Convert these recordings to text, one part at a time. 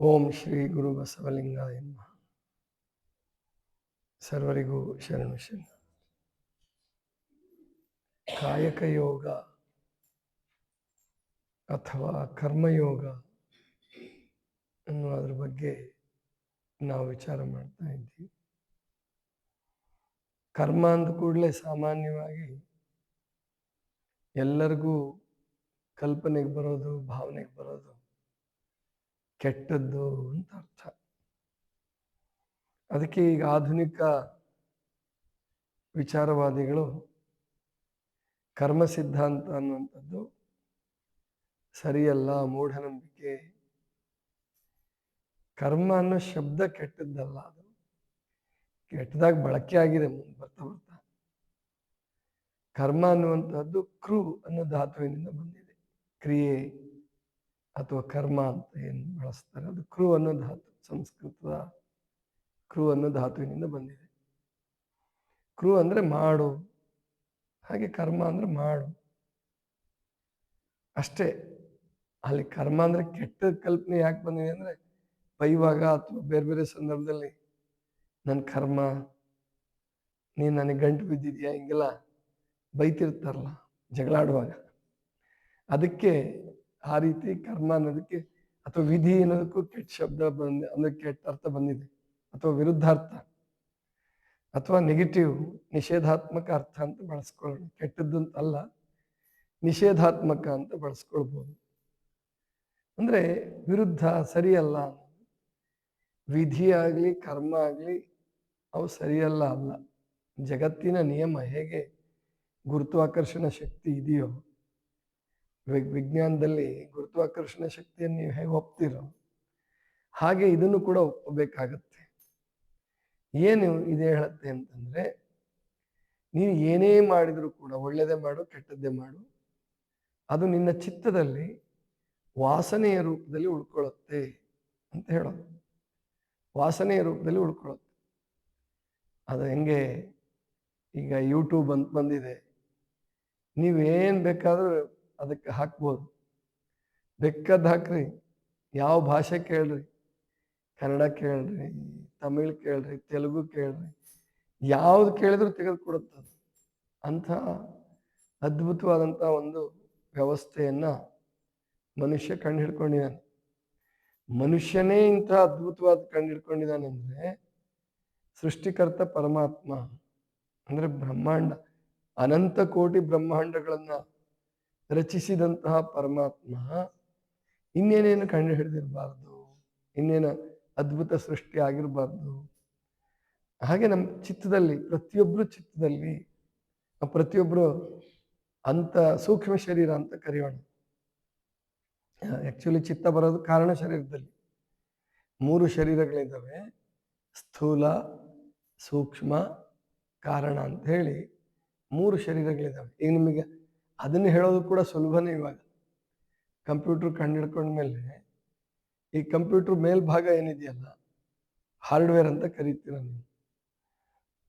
ಓಂ ಶ್ರೀ ಗುರು ಬಸವಲಿಂಗ ನಮಃ. ಸರ್ವರಿಗೂ ಶರಣು ಶರಣ. ಕಾಯಕ ಯೋಗ ಅಥವಾ ಕರ್ಮಯೋಗ ಅನ್ನೋದ್ರ ಬಗ್ಗೆ ನಾವು ವಿಚಾರ ಮಾಡ್ತಾ ಇದ್ದೀವಿ. ಕರ್ಮ ಅಂದ ಕೂಡಲೇ ಸಾಮಾನ್ಯವಾಗಿ ಎಲ್ಲರಿಗೂ ಕಲ್ಪನೆಗೆ ಬರೋದು, ಭಾವನೆಗೆ ಬರೋದು ಕೆಟ್ಟದ್ದು ಅಂತ ಅರ್ಥ. ಅದಕ್ಕೆ ಈಗ ಆಧುನಿಕ ವಿಚಾರವಾದಿಗಳು ಕರ್ಮ ಸಿದ್ಧಾಂತ ಅನ್ನುವಂಥದ್ದು ಸರಿಯಲ್ಲ, ಮೂಢನಂಬಿಕೆ. ಕರ್ಮ ಅನ್ನೋ ಶಬ್ದ ಕೆಟ್ಟದ್ದಲ್ಲ ಅದು. ಕೆಟ್ಟದಾಗ ಬಳಕೆ ಆಗಿದೆ ಮುಂದೆ ಬರ್ತಾ ಬರ್ತಾ. ಕರ್ಮ ಅನ್ನುವಂಥದ್ದು ಕ್ರೂ ಅನ್ನೋ ಧಾತುವಿನಿಂದ ಬಂದಿದೆ. ಕ್ರಿಯೆ. ಅಥವಾ ಕರ್ಮ ಅಂತ ಏನು ಬಳಸ್ತಾರೆ? ಅದು ಕ್ರೂ ಅನ್ನೋ ಧಾತು, ಸಂಸ್ಕೃತದ ಕ್ರೂ ಅನ್ನೋ ಧಾತುವಿನಿಂದ ಬಂದಿದೆ. ಕ್ರೂ ಅಂದ್ರೆ ಮಾಡು, ಹಾಗೆ ಕರ್ಮ ಅಂದ್ರೆ ಮಾಡು. ಅಷ್ಟೇ, ಅಲ್ಲಿ ಕರ್ಮ ಅಂದ್ರೆ ಕೆಟ್ಟ ಕಲ್ಪನೆ ಯಾಕೆ ಬಂದಿದೆ ಅಂದ್ರೆ, ಬೈವಾಗ ಅಥವಾ ಬೇರೆ ಬೇರೆ ಸಂದರ್ಭದಲ್ಲಿ ನನ್ನ ಕರ್ಮ, ನೀನು ನನಗೆ ಗಂಟು ಬಿದ್ದಿದ್ಯಾ? ಹಿಂಗೆಲ್ಲ ಬೈತಿರ್ತಾರಲ್ಲ ಜಗಳಾಡುವಾಗ. ಅದಕ್ಕೆ ಆ ರೀತಿ ಕರ್ಮ ಅನ್ನೋದಕ್ಕೆ ಅಥವಾ ವಿಧಿ ಅನ್ನೋದಕ್ಕೂ ಕೆಟ್ಟ ಶಬ್ದ ಬಂದ, ಅಂದ್ರೆ ಕೆಟ್ಟ ಅರ್ಥ ಬಂದಿದೆ. ಅಥವಾ ವಿರುದ್ಧಾರ್ಥ. ಅಥವಾ ನೆಗೆಟಿವ್ ನಿಷೇಧಾತ್ಮಕ ಅರ್ಥ ಅಂತ ಬಳಸ್ಕೊಳ್ಳೋಣ. ಕೆಟ್ಟದ್ದು ಅಂತ ಅಲ್ಲ ನಿಷೇಧಾತ್ಮಕ ಅಂತ ಬಳಸ್ಕೊಳ್ಬೋದು. ಅಂದ್ರೆ ವಿರುದ್ಧ, ಸರಿಯಲ್ಲ. ವಿಧಿ ಆಗಲಿ, ಕರ್ಮ ಆಗಲಿ, ಅವು ಸರಿಯಲ್ಲ ಅಲ್ಲ. ಜಗತ್ತಿನ ನಿಯಮ ಹೇಗೆ ಗುರುತ್ವಾಕರ್ಷಣ ಶಕ್ತಿ ಇದೆಯೋ ವಿಜ್ಞಾನದಲ್ಲಿ ಗುರುತ್ವಾಕರ್ಷಣ ಶಕ್ತಿಯನ್ನು ನೀವು ಹೇಗೆ ಒಪ್ತೀರೋ, ಹಾಗೆ ಇದನ್ನು ಕೂಡ ಒಪ್ಪಬೇಕಾಗತ್ತೆ ಏನು ಇದು ಹೇಳುತ್ತೆ ಅಂತಂದ್ರೆ ನೀನು ಏನೇ ಮಾಡಿದರೂ ಕೂಡ ಒಳ್ಳೆಯದೇ ಮಾಡು, ಕೆಟ್ಟದ್ದೇ ಮಾಡು, ಅದು ನಿನ್ನ ಚಿತ್ತದಲ್ಲಿ ವಾಸನೆಯ ರೂಪದಲ್ಲಿ ಉಳ್ಕೊಳ್ಳುತ್ತೆ ಅಂತ ಹೇಳೋದು. ವಾಸನೆಯ ರೂಪದಲ್ಲಿ ಉಳ್ಕೊಳ್ಳುತ್ತೆ. ಅದು ಹೆಂಗೆ, ಈಗ ಯೂಟ್ಯೂಬ್ ಅಂತ ಬಂದಿದೆ. ನೀವೇನು ಬೇಕಾದ್ರೂ ಅದಕ್ಕೆ ಹಾಕ್ಬೋದು. ಬೆಕ್ಕದ್ದು ಹಾಕ್ರಿ. ಯಾವ ಭಾಷೆ ಕೇಳ್ರಿ? ಕನ್ನಡ ಕೇಳ್ರಿ, ತಮಿಳ್ ಕೇಳ್ರಿ, ತೆಲುಗು ಕೇಳ್ರಿ, ಯಾವ್ದು ಕೇಳಿದ್ರು ತೆಗೆದು ಕೊಡುತ್ತದೆ ಅಂಥ ಅದ್ಭುತವಾದಂಥ ಒಂದು ವ್ಯವಸ್ಥೆಯನ್ನ ಮನುಷ್ಯ ಕಂಡು ಹಿಡ್ಕೊಂಡಿದ್ದಾನೆ ಮನುಷ್ಯನೇ ಇಂಥ ಅದ್ಭುತವಾದ ಕಂಡು ಹಿಡ್ಕೊಂಡಿದ್ದಾನೆ ಅಂದ್ರೆ ಸೃಷ್ಟಿಕರ್ತ ಪರಮಾತ್ಮ, ಅಂದ್ರೆ ಬ್ರಹ್ಮಾಂಡ, ಅನಂತ ಕೋಟಿ ಬ್ರಹ್ಮಾಂಡಗಳನ್ನ ರಚಿಸಿದಂತಹ ಪರಮಾತ್ಮ ಇನ್ನೇನೇನು ಕಂಡು ಹಿಡಿದಿರಬಾರ್ದು? ಇನ್ನೇನು ಅದ್ಭುತ ಸೃಷ್ಟಿ ಆಗಿರಬಾರ್ದು? ಹಾಗೆ ನಮ್ಮ ಚಿತ್ತದಲ್ಲಿ ಪ್ರತಿಯೊಬ್ಬರು ಚಿತ್ತದಲ್ಲಿ ಪ್ರತಿಯೊಬ್ಬರು ಅಂತ ಸೂಕ್ಷ್ಮ ಶರೀರ ಅಂತ ಕರೆಯೋಣ. ಆ್ಯಕ್ಚುಲಿ ಚಿತ್ತ ಬರೋದು ಕಾರಣ ಶರೀರದಲ್ಲಿ. ಮೂರು ಶರೀರಗಳಿದ್ದಾವೆ. ಸ್ಥೂಲ, ಸೂಕ್ಷ್ಮ, ಕಾರಣ ಅಂತ ಹೇಳಿ ಮೂರು ಶರೀರಗಳಿದ್ದಾವೆ. ಈಗ ನಿಮಗೆ ಅದನ್ನು ಹೇಳೋದು ಕೂಡ ಸುಲಭನೇ ಇವಾಗ. ಕಂಪ್ಯೂಟರ್ ಕಂಡಿಡ್ಕೊಂಡ್ಮೇಲೆ ಈ ಕಂಪ್ಯೂಟರ್ ಮೇಲ್ಭಾಗ ಏನಿದೆಯಲ್ಲ, ಹಾರ್ಡ್ವೇರ್ ಅಂತ ಕರಿತೀರ ನೀವು.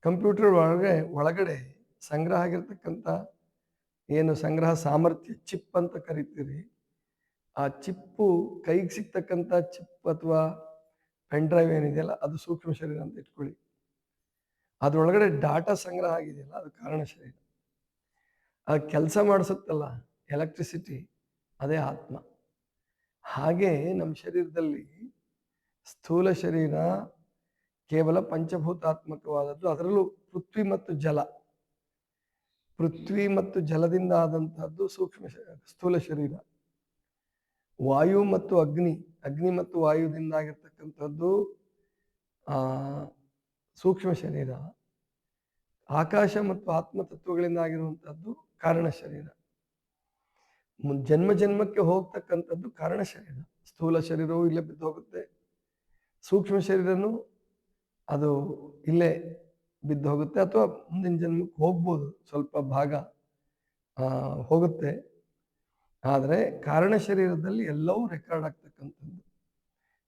ಕಂಪ್ಯೂಟರ್ ಒಳಗೆ, ಒಳಗಡೆ ಸಂಗ್ರಹ ಆಗಿರ್ತಕ್ಕಂಥ ಏನು ಸಂಗ್ರಹ ಸಾಮರ್ಥ್ಯ ಚಿಪ್ ಅಂತ ಕರಿತೀರಿ. ಆ ಚಿಪ್ಪು ಕೈಗೆ ಸಿಗ್ತಕ್ಕಂಥ ಚಿಪ್ ಅಥವಾ ಪೆನ್ ಡ್ರೈವ್ ಏನಿದೆಯಲ್ಲ, ಅದು ಸೂಕ್ಷ್ಮ ಶರೀರ ಅಂತ ಇಟ್ಕೊಳ್ಳಿ. ಅದರೊಳಗಡೆ ಡಾಟಾ ಸಂಗ್ರಹ ಆಗಿದೆಯಲ್ಲ, ಅದು ಕಾರಣ ಶರೀರ. ಆ ಕೆಲಸ ಮಾಡಿಸುತ್ತಲ್ಲ ಎಲೆಕ್ಟ್ರಿಸಿಟಿ ಅದೇ ಆತ್ಮ. ಹಾಗೆ ನಮ್ಮ ಶರೀರದಲ್ಲಿ ಸ್ಥೂಲ ಶರೀರ ಕೇವಲ ಪಂಚಭೂತಾತ್ಮಕವಾದದ್ದು, ಅದರಲ್ಲೂ ಪೃಥ್ವಿ ಮತ್ತು ಜಲ. ಪೃಥ್ವಿ ಮತ್ತು ಜಲದಿಂದ ಆದಂತಹದ್ದು ಸೂಕ್ಷ್ಮ ಸ್ಥೂಲ ಶರೀರ. ವಾಯು ಮತ್ತು ಅಗ್ನಿ ಅಗ್ನಿ ಮತ್ತು ವಾಯುದಿಂದ ಆಗಿರ್ತಕ್ಕಂಥದ್ದು ಸೂಕ್ಷ್ಮ ಶರೀರ. ಆಕಾಶ ಮತ್ತು ಆತ್ಮತತ್ವಗಳಿಂದ ಆಗಿರುವಂಥದ್ದು ಕಾರಣ ಶರೀರ. ಜನ್ಮ ಜನ್ಮಕ್ಕೆ ಹೋಗ್ತಕ್ಕಂಥದ್ದು ಕಾರಣ ಶರೀರ. ಸ್ಥೂಲ ಶರೀರವೂ ಇಲ್ಲೇ ಬಿದ್ದು ಹೋಗುತ್ತೆ. ಸೂಕ್ಷ್ಮ ಶರೀರನು ಅದು ಇಲ್ಲೇ ಬಿದ್ದು ಹೋಗುತ್ತೆ ಅಥವಾ ಮುಂದಿನ ಜನ್ಮಕ್ಕೆ ಹೋಗ್ಬೋದು, ಸ್ವಲ್ಪ ಭಾಗ ಹೋಗುತ್ತೆ. ಆದರೆ ಕಾರಣ ಶರೀರದಲ್ಲಿ ಎಲ್ಲವೂ ರೆಕಾರ್ಡ್ ಆಗ್ತಕ್ಕಂಥದ್ದು.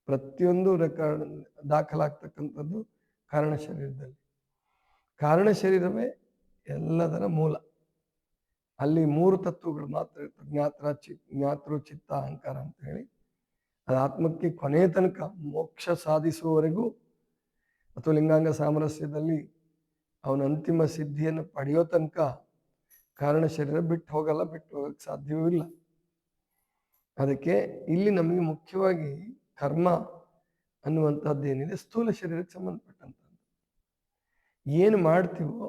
ಪ್ರತಿಯೊಂದು ರೆಕಾರ್ಡ್ ದಾಖಲಾಗ್ತಕ್ಕಂಥದ್ದು ಕಾರಣ ಶರೀರದಲ್ಲಿ. ಕಾರಣ ಶರೀರವೇ ಎಲ್ಲದರ ಮೂಲ. ಅಲ್ಲಿ ಮೂರು ತತ್ವಗಳು ಮಾತ್ರ ಜ್ಞಾತ್ರ, ಚಿ, ಜ್ಞಾತೃ, ಚಿತ್ತ, ಅಹಂಕಾರ ಅಂತ ಹೇಳಿ. ಅದು ಆತ್ಮಕ್ಕೆ ಕೊನೆಯ ತನಕ ಮೋಕ್ಷ ಸಾಧಿಸುವವರೆಗೂ ಅಥವಾ ಲಿಂಗಾಂಗ ಸಾಮರಸ್ಯದಲ್ಲಿ ಅವನ ಅಂತಿಮ ಸಿದ್ಧಿಯನ್ನು ಪಡೆಯೋ ತನಕ ಕಾರಣ ಶರೀರ ಬಿಟ್ಟು ಹೋಗಲ್ಲ, ಬಿಟ್ಟು ಹೋಗಕ್ಕೆ ಸಾಧ್ಯವೂ ಇಲ್ಲ. ಅದಕ್ಕೆ ಇಲ್ಲಿ ನಮಗೆ ಮುಖ್ಯವಾಗಿ ಕರ್ಮ ಅನ್ನುವಂಥದ್ದು ಏನಿದೆ? ಸ್ಥೂಲ ಶರೀರಕ್ಕೆ ಸಂಬಂಧಪಟ್ಟಂಥದ್ದು. ಏನು ಮಾಡ್ತೀವೋ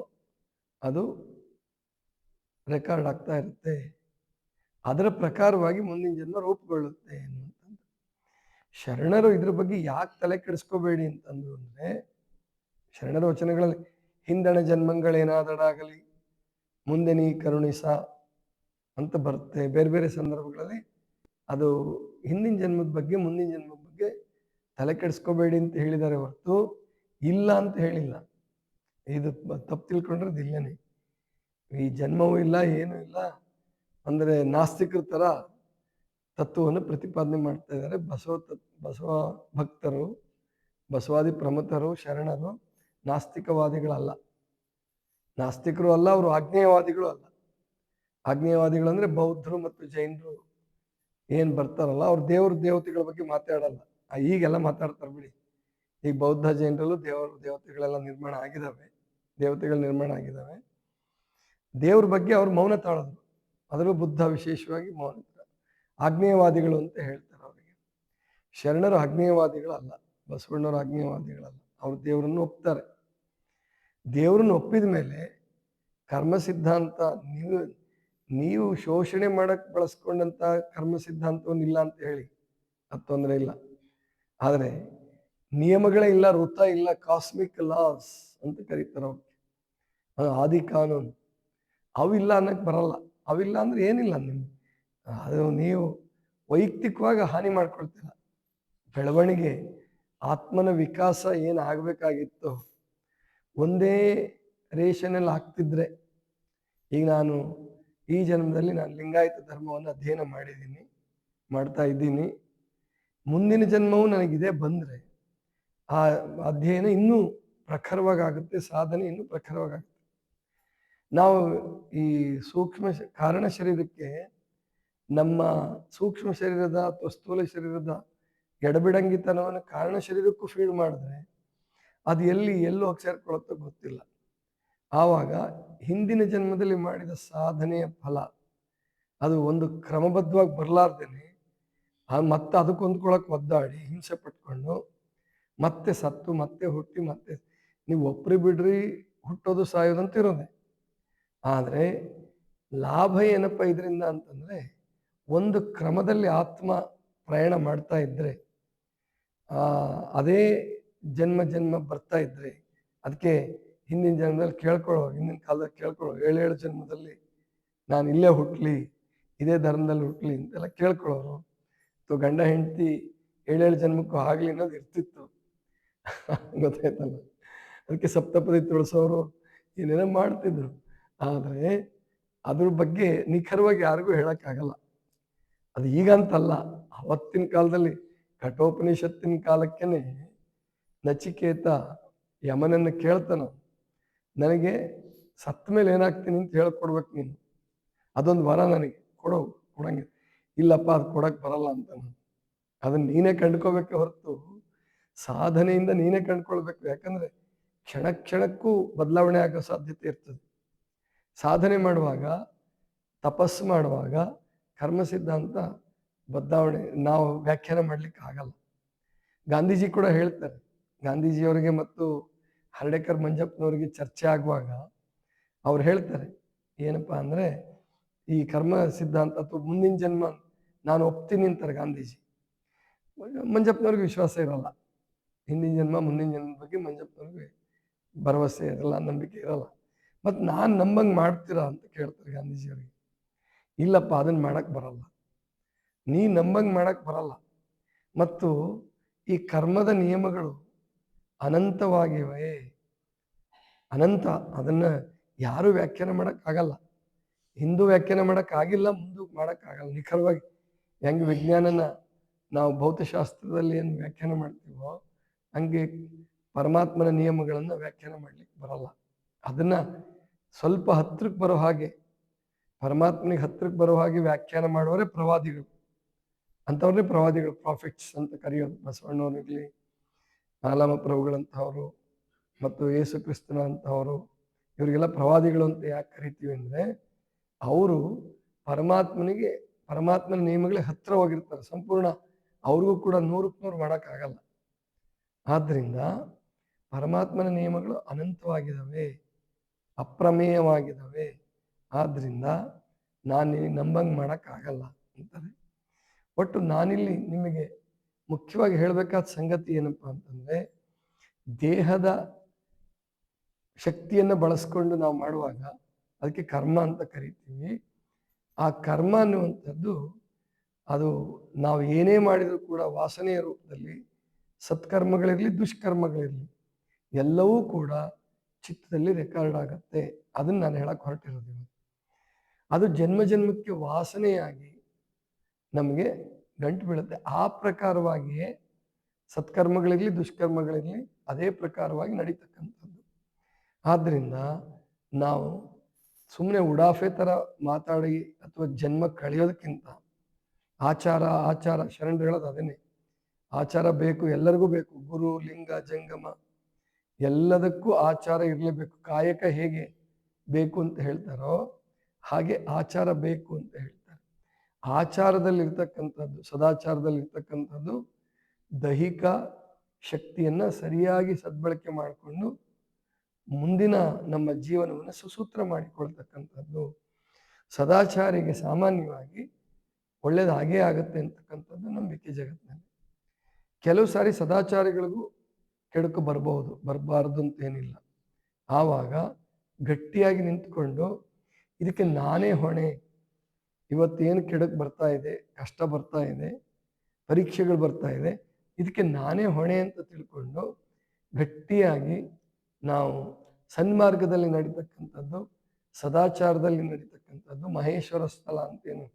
ಅದು ರೆಕಾರ್ಡ್ ಆಗ್ತಾ ಇರುತ್ತೆ. ಅದರ ಪ್ರಕಾರವಾಗಿ ಮುಂದಿನ ಜನ್ಮ ರೂಪುಗೊಳ್ಳುತ್ತೆ ಅನ್ನುವಂಥದ್ದು. ಶರಣರು ಇದ್ರ ಬಗ್ಗೆ ಯಾಕೆ ತಲೆ ಕೆಡಿಸ್ಕೋಬೇಡಿ ಅಂತಂದ್ರು ಅಂದರೆ, ಶರಣರ ವಚನಗಳಲ್ಲಿ ಹಿಂದಣ ಜನ್ಮಗಳೇನಾದಡಾಗಲಿ ಮುಂದೆ ನೀ ಕರುಣಿಸ ಅಂತ ಬರುತ್ತೆ. ಬೇರೆ ಬೇರೆ ಸಂದರ್ಭಗಳಲ್ಲಿ ಅದು ಹಿಂದಿನ ಜನ್ಮದ ಬಗ್ಗೆ, ಮುಂದಿನ ಜನ್ಮದ ಬಗ್ಗೆ ತಲೆ ಕೆಡಿಸ್ಕೋಬೇಡಿ ಅಂತ ಹೇಳಿದ್ದಾರೆ ಹೊರತು ಇಲ್ಲ ಅಂತ ಹೇಳಿಲ್ಲ. ಇದು ತಪ್ಪು ತಿಳ್ಕೊಂಡ್ರೆ ಇಲ್ಲನೇ. ಈ ಜನ್ಮವೂ ಇಲ್ಲ, ಏನೂ ಇಲ್ಲ. ಅಂದರೆ ನಾಸ್ತಿಕರ ಥರ ತತ್ವವನ್ನು ಪ್ರತಿಪಾದನೆ ಮಾಡ್ತಾ ಇದ್ದಾರೆ. ಬಸವ ತತ್ ಬಸವ ಭಕ್ತರು, ಬಸವಾದಿ ಪ್ರಮುಖರು, ಶರಣರು ನಾಸ್ತಿಕವಾದಿಗಳಲ್ಲ. ನಾಸ್ತಿಕರು ಅಲ್ಲ, ಅವರು ಆಗ್ನೇಯವಾದಿಗಳು ಅಲ್ಲ. ಆಗ್ನೇಯವಾದಿಗಳು ಅಂದರೆ ಬೌದ್ಧರು ಮತ್ತು ಜೈನರು. ಏನು ಬರ್ತಾರಲ್ಲ, ಅವ್ರು ದೇವ್ರ ದೇವತೆಗಳ ಬಗ್ಗೆ ಮಾತಾಡಲ್ಲ. ಈಗೆಲ್ಲ ಮಾತಾಡ್ತಾರೆ ಬಿಡಿ. ಈಗ ಬೌದ್ಧ, ಜೈನರಲ್ಲೂ ದೇವರು ದೇವತೆಗಳೆಲ್ಲ ನಿರ್ಮಾಣ ಆಗಿದ್ದಾವೆ. ದೇವತೆಗಳು ನಿರ್ಮಾಣ ಆಗಿದ್ದಾವೆ. ದೇವ್ರ ಬಗ್ಗೆ ಅವ್ರು ಮೌನ ತಾಳೋದು ಅದರಲ್ಲೂ ಬುದ್ಧ ವಿಶೇಷವಾಗಿ ಮೌನ ಆಗ್ನೇಯವಾದಿಗಳು ಅಂತ ಹೇಳ್ತಾರೆ ಅವರಿಗೆ. ಶರಣರು ಆಗ್ನೇಯವಾದಿಗಳಲ್ಲ ಬಸವಣ್ಣವರು ಆಗ್ನೇಯವಾದಿಗಳಲ್ಲ ಅವರು ದೇವರನ್ನು ಒಪ್ತಾರೆ. ದೇವರನ್ನು ಒಪ್ಪಿದ ಮೇಲೆ ಕರ್ಮ ಸಿದ್ಧಾಂತ ನೀವು ನೀವು ಶೋಷಣೆ ಮಾಡಕ್ಕೆ ಬಳಸ್ಕೊಂಡಂಥ ಕರ್ಮ ಸಿದ್ಧಾಂತವನ್ನು ಇಲ್ಲ ಅಂತ ಹೇಳಿ, ಅದು ತೊಂದರೆ ಇಲ್ಲ. ಆದರೆ ನಿಯಮಗಳೇ ಇಲ್ಲ, ವೃತ್ತ ಇಲ್ಲ ಕಾಸ್ಮಿಕ್ ಲಾಸ್ ಅಂತ ಕರೀತಾರೆ ಅವ್ರಿಗೆ ಅದು ಆದಿ ಕಾನೂನು. ಅವಿಲ್ಲ ಅನ್ನಕ್ಕೆ ಬರಲ್ಲ. ಅವಿಲ್ಲ ಅಂದ್ರೆ ಏನಿಲ್ಲ ನಿಮ್ಗೆ? ಅದು ನೀವು ವೈಯಕ್ತಿಕವಾಗಿ ಹಾನಿ ಮಾಡ್ಕೊಳ್ತೀರ. ಬೆಳವಣಿಗೆ, ಆತ್ಮನ ವಿಕಾಸ ಏನು ಆಗಬೇಕಾಗಿತ್ತು ಒಂದೇ ರೇಷನಲ್ಲಿ ಆಗ್ತಿದ್ರೆ ಈಗ ನಾನು ಈ ಜನ್ಮದಲ್ಲಿ ನಾನು ಲಿಂಗಾಯತ ಧರ್ಮವನ್ನು ಅಧ್ಯಯನ ಮಾಡಿದ್ದೀನಿ, ಮಾಡ್ತಾ ಇದ್ದೀನಿ. ಮುಂದಿನ ಜನ್ಮವೂ ನನಗಿದೆ ಬಂದರೆ ಆ ಅಧ್ಯಯನ ಇನ್ನೂ ಪ್ರಖರವಾಗಿ ಆಗುತ್ತೆ, ಸಾಧನೆ ಇನ್ನೂ ಪ್ರಖರವಾಗಿ ನಾವು ಈ ಸೂಕ್ಷ್ಮ ಕಾರಣ ಶರೀರಕ್ಕೆ ನಮ್ಮ ಸೂಕ್ಷ್ಮ ಶರೀರದ ಅಥವಾ ಸ್ಥೂಲ ಶರೀರದ ಎಡಬಿಡಂಗಿತನವನ್ನು ಕಾರಣ ಶರೀರಕ್ಕೂ ಫೀಡ್ ಮಾಡಿದ್ರೆ ಅದು ಎಲ್ಲಿ, ಎಲ್ಲೂ ಸೇರ್ಕೊಳ್ಳುತ್ತೋ ಗೊತ್ತಿಲ್ಲ. ಆವಾಗ ಹಿಂದಿನ ಜನ್ಮದಲ್ಲಿ ಮಾಡಿದ ಸಾಧನೆಯ ಫಲ, ಅದು ಒಂದು ಕ್ರಮಬದ್ಧವಾಗಿ ಬರಲಾರ್ದೇನೆ ಮತ್ತೆ ಅದಕ್ಕೆ ಹೊಂದ್ಕೊಳಕ್ ಒದ್ದಾಡಿ, ಹಿಂಸೆ ಪಟ್ಕೊಂಡು ಮತ್ತೆ ಸತ್ತು, ಮತ್ತೆ ಹುಟ್ಟಿ, ಮತ್ತೆ ನೀವು ಒಪ್ರಿ ಬಿಡ್ರಿ, ಹುಟ್ಟೋದು ಸಾಯೋದಂತ ಇರೋದೆ ಆದರೆ ಲಾಭ ಏನಪ್ಪ ಇದರಿಂದ ಅಂತಂದರೆ ಒಂದು ಕ್ರಮದಲ್ಲಿ ಆತ್ಮ ಪ್ರಯಾಣ ಮಾಡ್ತಾ ಇದ್ದರೆ ಅದೇ ಜನ್ಮ ಜನ್ಮ ಬರ್ತಾ ಇದ್ದರೆ ಅದಕ್ಕೆ ಹಿಂದಿನ ಜನ್ಮದಲ್ಲಿ ಕೇಳ್ಕೊಳ್ಳೋ, ಹಿಂದಿನ ಕಾಲದಲ್ಲಿ ಕೇಳ್ಕೊಳ್ಳೋ ಏಳೇಳು ಜನ್ಮದಲ್ಲಿ ನಾನು ಇಲ್ಲೇ ಹುಟ್ಟಲಿ ಇದೇ ಧರ್ಮದಲ್ಲಿ ಹುಟ್ಟಲಿ ಅಂತೆಲ್ಲ ಕೇಳ್ಕೊಳ್ಳೋರು. ಅಥವಾ ಗಂಡ ಹೆಂಡತಿ ಏಳೇಳು ಜನ್ಮಕ್ಕೂ ಆಗಲಿ ಅನ್ನೋದು ಇರ್ತಿತ್ತು. ಗೊತ್ತಾಯ್ತಲ್ಲ? ಅದಕ್ಕೆ ಸಪ್ತಪದಿ ತುಳಸೋರು ಏನೇನೋ ಮಾಡ್ತಿದ್ರು. ಆದರೆ ಅದ್ರ ಬಗ್ಗೆ ನಿಖರವಾಗಿ ಯಾರಿಗೂ ಹೇಳೋಕ್ಕಾಗಲ್ಲ. ಅದು ಈಗಂತಲ್ಲ ಅವತ್ತಿನ ಕಾಲದಲ್ಲಿ ಕಠೋಪನಿಷತ್ತಿನ ಕಾಲಕ್ಕೇನೆ ನಚಿಕೇತ ಯಮನನ್ನು ಕೇಳ್ತಾನ ನನಗೆ ಸತ್ತ ಮೇಲೆ ಏನಾಗ್ತೀನಿ ಅಂತ ಹೇಳ್ಕೊಡ್ಬೇಕು ನೀನು. ಅದೊಂದು ವರ ನನಗೆ, ಕೊಡೋ, ಕೊಡಂಗೆ. ಇಲ್ಲಪ್ಪ, ಅದು ಕೊಡಕ್ಕೆ ಬರಲ್ಲ ಅಂತ ಅದನ್ನ ನೀನೇ ಕಂಡ್ಕೋಬೇಕೆ ಹೊರತು ಸಾಧನೆಯಿಂದ ನೀನೇ ಕಂಡ್ಕೊಳ್ಬೇಕು. ಯಾಕಂದ್ರೆ ಕ್ಷಣ ಕ್ಷಣಕ್ಕೂ ಬದಲಾವಣೆ ಆಗೋ ಸಾಧ್ಯತೆ ಇರ್ತದೆ. ಸಾಧನೆ ಮಾಡುವಾಗ, ತಪಸ್ಸು ಮಾಡುವಾಗ ಕರ್ಮ ಸಿದ್ಧಾಂತ ಬದಲಾವಣೆ ನಾವು ವ್ಯಾಖ್ಯಾನ ಮಾಡಲಿಕ್ಕೆ ಆಗಲ್ಲ. ಗಾಂಧೀಜಿ ಕೂಡ ಹೇಳ್ತಾರೆ, ಗಾಂಧೀಜಿಯವರಿಗೆ ಮತ್ತು ಹರ್ಡೇಕರ್ ಮಂಜಪ್ಪನವರಿಗೆ ಚರ್ಚೆ ಆಗುವಾಗ ಅವ್ರು ಹೇಳ್ತಾರೆ, ಏನಪ್ಪ ಅಂದರೆ ಈ ಕರ್ಮ ಸಿದ್ಧಾಂತ ಅಥವಾ ಮುಂದಿನ ಜನ್ಮ ನಾನು ಒಪ್ತೀನಿ ಅಂತಾರೆ ಗಾಂಧೀಜಿ. ಮಂಜಪ್ಪನವ್ರಿಗೆ ವಿಶ್ವಾಸ ಇರಲ್ಲ. ಹಿಂದಿನ ಜನ್ಮ, ಮುಂದಿನ ಜನ್ಮ ಬಗ್ಗೆ ಮಂಜಪ್ಪನವ್ರಿಗೆ ಭರವಸೆ ಇರಲ್ಲ, ನಂಬಿಕೆ ಇರಲ್ಲ. ಮತ್ತು ನಾನು ನಂಬಂಗೆ ಮಾಡ್ತೀರಾ ಅಂತ ಕೇಳ್ತಾರೆ ಗಾಂಧೀಜಿಯವರಿಗೆ ಇಲ್ಲಪ್ಪ ಅದನ್ನು ಮಾಡೋಕ್ಕೆ ಬರಲ್ಲ. ನೀ ನಂಬಂಗೆ ಮಾಡೋಕ್ಕೆ ಬರಲ್ಲ. ಮತ್ತು ಈ ಕರ್ಮದ ನಿಯಮಗಳು ಅನಂತವಾಗಿವೆ. ಅನಂತ, ಅದನ್ನು ಯಾರು ವ್ಯಾಖ್ಯಾನ ಮಾಡೋಕ್ಕಾಗಲ್ಲ. ಹಿಂದೂ ವ್ಯಾಖ್ಯಾನ ಮಾಡೋಕ್ಕಾಗಿಲ್ಲ ಆಗಿಲ್ಲ ಮಾಡೋಕ್ಕಾಗಲ್ಲ. ನಿಖರವಾಗಿ ಹೆಂಗೆ ವಿಜ್ಞಾನನ ನಾವು ಭೌತಶಾಸ್ತ್ರದಲ್ಲಿ ಏನು ವ್ಯಾಖ್ಯಾನ ಮಾಡ್ತೀವೋ, ಹಂಗೆ ಪರಮಾತ್ಮನ ನಿಯಮಗಳನ್ನು ವ್ಯಾಖ್ಯಾನ ಮಾಡಲಿಕ್ಕೆ ಬರಲ್ಲ. ಅದನ್ನ ಸ್ವಲ್ಪ ಹತ್ತಿರಕ್ಕೆ ಬರೋ ಹಾಗೆ, ಪರಮಾತ್ಮನಿಗೆ ಹತ್ತಿರಕ್ಕೆ ಬರೋ ಹಾಗೆ ವ್ಯಾಖ್ಯಾನ ಮಾಡೋರೇ ಪ್ರವಾದಿಗಳು. ಅಂಥವ್ರನ್ನೇ ಪ್ರವಾದಿಗಳು, ಪ್ರಾಫಿಟ್ಸ್ ಅಂತ ಕರೆಯೋದು. ಬಸವಣ್ಣವ್ರಿರಲಿ ನಾಲಾಮ ಪ್ರಭುಗಳಂತಹವರು ಮತ್ತು ಯೇಸು ಕ್ರಿಸ್ತನ ಅಂತಹವರು ಇವರಿಗೆಲ್ಲ ಪ್ರವಾದಿಗಳು ಅಂತ ಯಾಕೆ ಕರಿತೀವಿ ಅಂದರೆ, ಅವರು ಪರಮಾತ್ಮನಿಗೆ, ಪರಮಾತ್ಮನ ನಿಯಮಗಳಿಗೆ ಹತ್ತಿರವಾಗಿರ್ತಾರೆ. ಹೋಗಿರ್ತಾರೆ ಸಂಪೂರ್ಣ ಅವ್ರಿಗೂ ಕೂಡ ನೂರಕ್ಕೆ ನೂರು ಮಾಡೋಕ್ಕಾಗಲ್ಲ. ಆದ್ದರಿಂದ ಪರಮಾತ್ಮನ ನಿಯಮಗಳು ಅನಂತವಾಗಿದ್ದಾವೆ. ಅಪ್ರಮೇಯವಾಗಿದ್ದಾವೆ. ಆದ್ದರಿಂದ ನಾನು ನಿನಗೆ ನಂಬಂಗೆ ಮಾಡೋಕ್ಕಾಗಲ್ಲ ಅಂತಾರೆ. ಒಟ್ಟು ನಾನಿಲ್ಲಿ ನಿಮಗೆ ಮುಖ್ಯವಾಗಿ ಹೇಳಬೇಕಾದ ಸಂಗತಿ ಏನಪ್ಪ ಅಂತಂದರೆ, ದೇಹದ ಶಕ್ತಿಯನ್ನು ಬಳಸ್ಕೊಂಡು ನಾವು ಮಾಡುವಾಗ ಅದಕ್ಕೆ ಕರ್ಮ ಅಂತ ಕರಿತೀವಿ. ಆ ಕರ್ಮ ಅನ್ನುವಂಥದ್ದು ಅದು ನಾವು ಏನೇ ಮಾಡಿದರೂ ಕೂಡ ವಾಸನೆಯ ರೂಪದಲ್ಲಿ ಸತ್ಕರ್ಮಗಳಿರಲಿ, ದುಷ್ಕರ್ಮಗಳಿರಲಿ, ಎಲ್ಲವೂ ಕೂಡ ಚಿತ್ತದಲ್ಲಿ ರೆಕಾರ್ಡ್ ಆಗತ್ತೆ. ಅದನ್ನು ನಾನು ಹೇಳಕ್ ಹೊರಟಿರೋದು ಅದು ಜನ್ಮ ಜನ್ಮಕ್ಕೆ ವಾಸನೆಯಾಗಿ ನಮಗೆ ಗಂಟು ಬೀಳುತ್ತೆ. ಆ ಪ್ರಕಾರವಾಗಿಯೇ ಸತ್ಕರ್ಮಗಳಿರಲಿ, ದುಷ್ಕರ್ಮಗಳಿರಲಿ ಅದೇ ಪ್ರಕಾರವಾಗಿ ನಡೀತಕ್ಕಂಥದ್ದು. ಆದ್ದರಿಂದ ನಾವು ಸುಮ್ಮನೆ ಉಡಾಫೆ ಥರ ಮಾತಾಡಿ ಅಥವಾ ಜನ್ಮ ಕಳೆಯೋದಕ್ಕಿಂತ ಆಚಾರ ಆಚಾರ ಶರಣರು ಹೇಳೋದು ಅದೇನೆ. ಆಚಾರ ಬೇಕು, ಎಲ್ಲರಿಗೂ ಬೇಕು. ಗುರು, ಲಿಂಗ, ಜಂಗಮ ಎಲ್ಲದಕ್ಕೂ ಆಚಾರ ಇರಲೇಬೇಕು. ಕಾಯಕ ಹೇಗೆ ಬೇಕು ಅಂತ ಹೇಳ್ತಾರೋ ಹಾಗೆ ಆಚಾರ ಬೇಕು ಅಂತ ಹೇಳ್ತಾರೆ. ಆಚಾರದಲ್ಲಿರ್ತಕ್ಕಂಥದ್ದು, ಸದಾಚಾರದಲ್ಲಿರ್ತಕ್ಕಂಥದ್ದು ದೈಹಿಕ ಶಕ್ತಿಯನ್ನು ಸರಿಯಾಗಿ ಸದ್ಬಳಕೆ ಮಾಡಿಕೊಂಡು ಮುಂದಿನ ನಮ್ಮ ಜೀವನವನ್ನು ಸುಸೂತ್ರ ಮಾಡಿಕೊಳ್ತಕ್ಕಂಥದ್ದು ಸದಾಚಾರಿಗೆ ಸಾಮಾನ್ಯವಾಗಿ ಒಳ್ಳೇದು ಹಾಗೇ ಆಗುತ್ತೆ ಅಂತಕ್ಕಂಥದ್ದು ನಂಬಿಕೆ ಜಗತ್ತಿನಲ್ಲಿ. ಕೆಲವು ಸಾರಿ ಸದಾಚಾರಿಗಳಿಗೂ ಕೆಡುಕು ಬರಬಹುದು, ಬರಬಾರ್ದು ಅಂತೇನಿಲ್ಲ. ಆವಾಗ ಗಟ್ಟಿಯಾಗಿ ನಿಂತ್ಕೊಂಡು, ಇದಕ್ಕೆ ನಾನೇ ಹೊಣೆ. ಇವತ್ತೇನು ಕೆಡಕು ಬರ್ತಾ ಇದೆ, ಕಷ್ಟ ಬರ್ತಾ ಇದೆ, ಪರೀಕ್ಷೆಗಳು ಬರ್ತಾ ಇದೆ, ಇದಕ್ಕೆ ನಾನೇ ಹೊಣೆ ಅಂತ ತಿಳ್ಕೊಂಡು ಗಟ್ಟಿಯಾಗಿ ನಾವು ಸನ್ಮಾರ್ಗದಲ್ಲಿ ನಡೀತಕ್ಕಂಥದ್ದು, ಸದಾಚಾರದಲ್ಲಿ ನಡೀತಕ್ಕಂಥದ್ದು, ಮಹೇಶ್ವರ ಸ್ಥಳ ಅಂತೇನು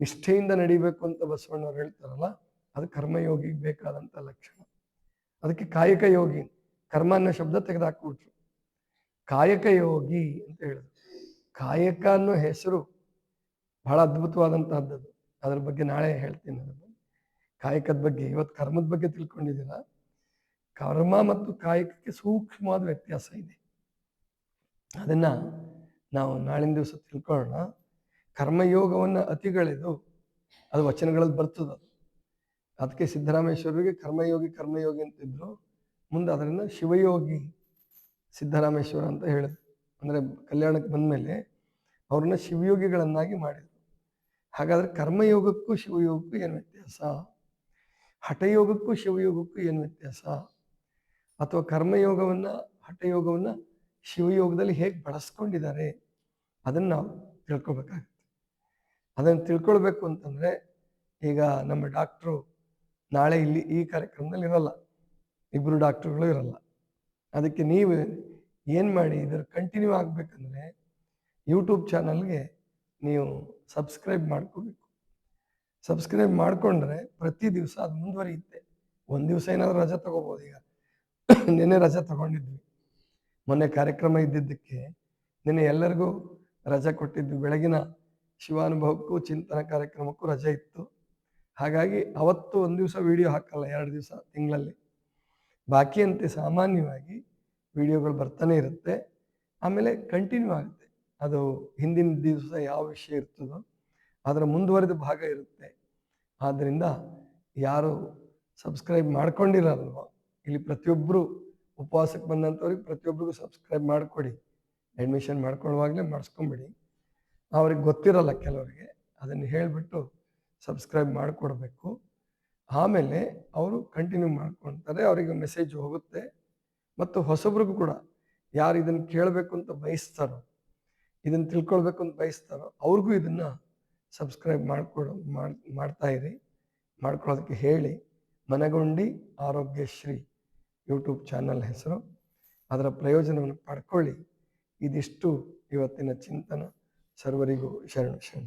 ನಿಷ್ಠೆಯಿಂದ ನಡಿಬೇಕು ಅಂತ ಬಸವಣ್ಣವ್ರು ಹೇಳ್ತಾರಲ್ಲ, ಅದು ಕರ್ಮಯೋಗಿಗೆ ಬೇಕಾದಂಥ ಲಕ್ಷಣ. ಅದಕ್ಕೆ ಕಾಯಕ ಯೋಗಿ, ಕರ್ಮ ಅನ್ನೋ ಶಬ್ದ ತೆಗೆದುಹಾಕ್ಬಿಟ್ರು ಕಾಯಕ ಯೋಗಿ ಅಂತ ಹೇಳಿದ್ರು. ಕಾಯಕ ಅನ್ನೋ ಹೆಸರು ಬಹಳ ಅದ್ಭುತವಾದಂತಹದ್ದು. ಅದ್ರ ಬಗ್ಗೆ ನಾಳೆ ಹೇಳ್ತೀನಿ ಬಗ್ಗೆ ಕಾಯಕದ ಬಗ್ಗೆ, ಇವತ್ತು ಕರ್ಮದ ಬಗ್ಗೆ ತಿಳ್ಕೊಂಡಿದ್ದೀರ? ಕರ್ಮ ಮತ್ತು ಕಾಯಕಕ್ಕೆ ಸೂಕ್ಷ್ಮವಾದ ವ್ಯತ್ಯಾಸ ಇದೆ. ಅದನ್ನ ನಾವು ನಾಳಿನ ದಿವಸ ತಿಳ್ಕೊಳ್ಳೋಣ. ಕರ್ಮಯೋಗವನ್ನು ಅತಿಗಳಿದು ಅದು ವಚನಗಳಲ್ಲಿ ಬರ್ತದ ಅದು ಅದಕ್ಕೆ ಸಿದ್ದರಾಮೇಶ್ವರರಿಗೆ ಕರ್ಮಯೋಗಿ ಕರ್ಮಯೋಗಿ ಅಂತಿದ್ರು. ಮುಂದೆ ಅದರಿಂದ ಶಿವಯೋಗಿ ಸಿದ್ದರಾಮೇಶ್ವರ ಅಂತ ಹೇಳಿದ್ರು. ಅಂದರೆ ಕಲ್ಯಾಣಕ್ಕೆ ಬಂದಮೇಲೆ ಅವ್ರನ್ನ ಶಿವಯೋಗಿಗಳನ್ನಾಗಿ ಮಾಡಿದರು. ಹಾಗಾದ್ರೆ ಕರ್ಮಯೋಗಕ್ಕೂ ಶಿವಯೋಗಕ್ಕೂ ಏನು ವ್ಯತ್ಯಾಸ? ಹಠಯೋಗಕ್ಕೂ ಶಿವಯೋಗಕ್ಕೂ ಏನು ವ್ಯತ್ಯಾಸ? ಅಥವಾ ಕರ್ಮಯೋಗವನ್ನು, ಹಠಯೋಗವನ್ನು ಶಿವಯೋಗದಲ್ಲಿ ಹೇಗೆ ಬಳಸ್ಕೊಂಡಿದ್ದಾರೆ? ಅದನ್ನು ನಾವು ತಿಳ್ಕೊಬೇಕಾಗುತ್ತೆ. ಅದನ್ನು ತಿಳ್ಕೊಳ್ಬೇಕು ಅಂತಂದರೆ ಈಗ ನಮ್ಮ ಡಾಕ್ಟ್ರು ನಾಳೆ ಇಲ್ಲಿ ಈ ಕಾರ್ಯಕ್ರಮದಲ್ಲಿ ಇರಲ್ಲ. ಇಬ್ಬರು ಡಾಕ್ಟರ್ಗಳು ಇರಲ್ಲ. ಅದಕ್ಕೆ ನೀವು ಏನು ಮಾಡಿ ಇದರ ಕಂಟಿನ್ಯೂ ಆಗಬೇಕಂದ್ರೆ ಯೂಟ್ಯೂಬ್ ಚಾನಲ್ಗೆ ನೀವು ಸಬ್ಸ್ಕ್ರೈಬ್ ಮಾಡ್ಕೋಬೇಕು. ಸಬ್ಸ್ಕ್ರೈಬ್ ಮಾಡಿಕೊಂಡ್ರೆ ಪ್ರತಿ ದಿವಸ ಅದು ಮುಂದುವರಿಯುತ್ತೆ. ಒಂದು ದಿವಸ ಏನಾದರೂ ರಜೆ ತಗೋಬೋದು ಈಗ. ನಿನ್ನೆ ರಜೆ ತಗೊಂಡಿದ್ವಿ. ಮೊನ್ನೆ ಕಾರ್ಯಕ್ರಮ ಇದ್ದಿದ್ದಕ್ಕೆ ನಿನ್ನೆ ಎಲ್ಲರಿಗೂ ರಜೆ ಕೊಟ್ಟಿದ್ವಿ ಬೆಳಗಿನ ಶಿವಾನುಭವಕ್ಕೂ ಚಿಂತನ ಕಾರ್ಯಕ್ರಮಕ್ಕೂ ರಜೆ ಇತ್ತು. ಹಾಗಾಗಿ ಅವತ್ತು ಒಂದು ದಿವಸ ವಿಡಿಯೋ ಹಾಕಲ್ಲ, ಎರಡು ದಿವಸ, ತಿಂಗಳಲ್ಲಿ. ಬಾಕಿಯಂತೆ ಸಾಮಾನ್ಯವಾಗಿ ವಿಡಿಯೋಗಳು ಬರ್ತಾನೆ ಇರುತ್ತೆ. ಆಮೇಲೆ ಕಂಟಿನ್ಯೂ ಆಗುತ್ತೆ. ಅದು ಹಿಂದಿನ ದಿವಸ ಯಾವ ವಿಷಯ ಇರ್ತದೋ, ಅದರ ಮುಂದುವರೆದ ಭಾಗ ಇರುತ್ತೆ. ಆದ್ದರಿಂದ ಯಾರು ಸಬ್ಸ್ಕ್ರೈಬ್ ಮಾಡ್ಕೊಂಡಿರಲ್ವೋ, ಇಲ್ಲಿ ಪ್ರತಿಯೊಬ್ಬರು ಉಪವಾಸಕ್ಕೆ ಬಂದಂಥವ್ರಿಗೆ ಪ್ರತಿಯೊಬ್ಬರಿಗೂ ಸಬ್ಸ್ಕ್ರೈಬ್ ಮಾಡಿಕೊಡಿ. ಅಡ್ಮಿಷನ್ ಮಾಡ್ಕೊಳ್ಳುವಾಗಲೇ ಮಾಡಿಸ್ಕೊಂಬಿಡಿ. ಅವ್ರಿಗೆ ಗೊತ್ತಿರಲ್ಲ ಕೆಲವರಿಗೆ, ಅದನ್ನು ಹೇಳಿಬಿಟ್ಟು ಸಬ್ಸ್ಕ್ರೈಬ್ ಮಾಡಿಕೊಡ್ಬೇಕು. ಆಮೇಲೆ ಅವರು ಕಂಟಿನ್ಯೂ ಮಾಡ್ಕೊಳ್ತಾರೆ ಅವರಿಗೆ ಮೆಸೇಜ್ ಹೋಗುತ್ತೆ. ಮತ್ತು ಹೊಸಬ್ರಿಗೂ ಕೂಡ ಯಾರು ಇದನ್ನು ಕೇಳಬೇಕು ಅಂತ ಬಯಸ್ತಾರೋ, ಇದನ್ನು ತಿಳ್ಕೊಳ್ಬೇಕು ಅಂತ ಬಯಸ್ತಾರೋ, ಅವ್ರಿಗೂ ಇದನ್ನು ಸಬ್ಸ್ಕ್ರೈಬ್ ಮಾಡಿಕೊಡು ಮಾಡ್ತಾ ಇರಿ. ಮಾಡ್ಕೊಳ್ಳೋದಕ್ಕೆ ಹೇಳಿ. ಮನಗೊಂಡಿ ಆರೋಗ್ಯಶ್ರೀ ಯೂಟ್ಯೂಬ್ ಚಾನಲ್ ಹೆಸರು. ಅದರ ಪ್ರಯೋಜನವನ್ನು ಪಡ್ಕೊಳ್ಳಿ. ಇದಿಷ್ಟು ಇವತ್ತಿನ ಚಿಂತನ. ಸರ್ವರಿಗೂ ಶರಣ ಶರಣ.